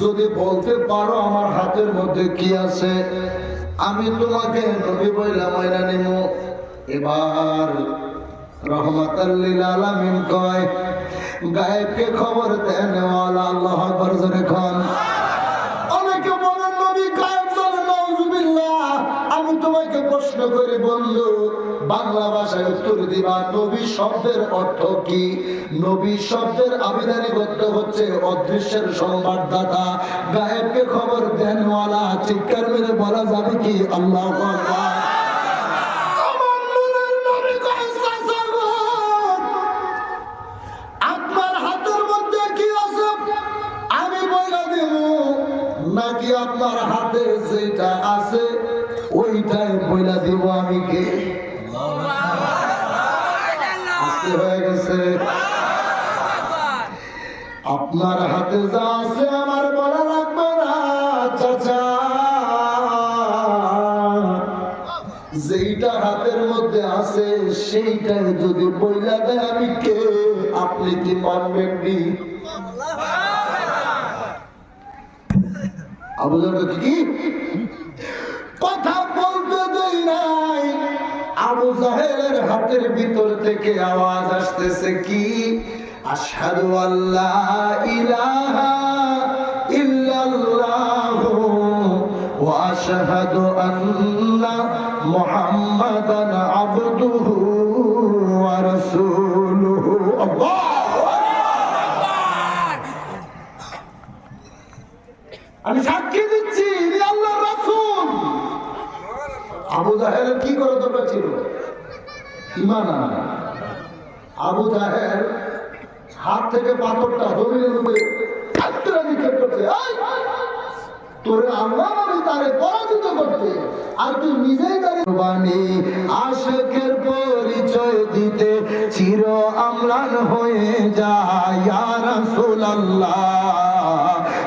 যদি বলতে পারো আমার হাতের মধ্যে কি আছে, আমি তোমাকে নবী বইলা মাইনা নিব এবার রহমাতাল্লিল আলামিন কয়, গায়েবকে খবর দেন আল্লাহ খান প্রশ্ন করে বলল বাংলা ভাষায় উত্তর দিবা নবী শব্দের অর্থ কি? নবী শব্দের আবিধানিক অর্থ হচ্ছে অদৃশ্যের সংবাদদাতা। গায়েবকে খবর দেনওয়ালা চিৎকার মেরে বলা যাবে কি? আল্লাহ আকবার। আমার নূরের নবী কয়, "চাচা গো, আপনার হাতের মধ্যে কি আছে? আমি বইলা দেব নাকি আপনার হাতে যেটা আছে? ওইটাই বইলা দিব আমি কে? হয়ে গেছে। আপনার হাতে যা আছে আমার বলা লাগবে না, চাচা। যেইটা হাতের মধ্যে আছে, সেইটাই যদি বইলা দেয় আমি কে? আপনি কি মানবেন নি? আবু কি? কথা বলতে দেই নাই। আবু জাহেলের হাতের ভিতর থেকে আওয়াজ আসতেছে কি? আশহাদু আল্লাহ ইলাহা ইল্লাল্লাহ ওয়া আশহাদু আন্না মুহাম্মাদান আবদুহু আবু জাহেল কি করে দরকার ছিল? ইমান আবু জাহেল হাত থেকে পাথরটা জমিনের উপরে আত্মরা নিক্ষেপ করছে। আল্লাহ আমি তারে পরাজিত করতে। আর তুই নিজেই তারে পরিচয় দিতে চির আমলান হয়ে যায়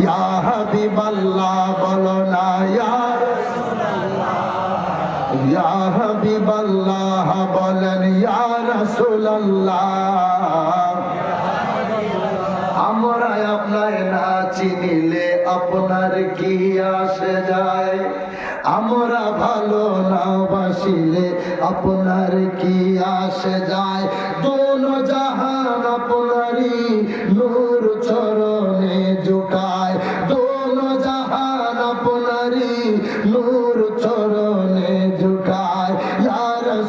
ইয়া হাবিবাল্লাহ, বলো না, ইয়া হাবিবাল্লাহ বলেন আমরা আপনায় না চিনিলে আপনার কি আসে যায়? আমরা ভালো না বাসিলে আপনার কি আসে যায়? দোনো নূর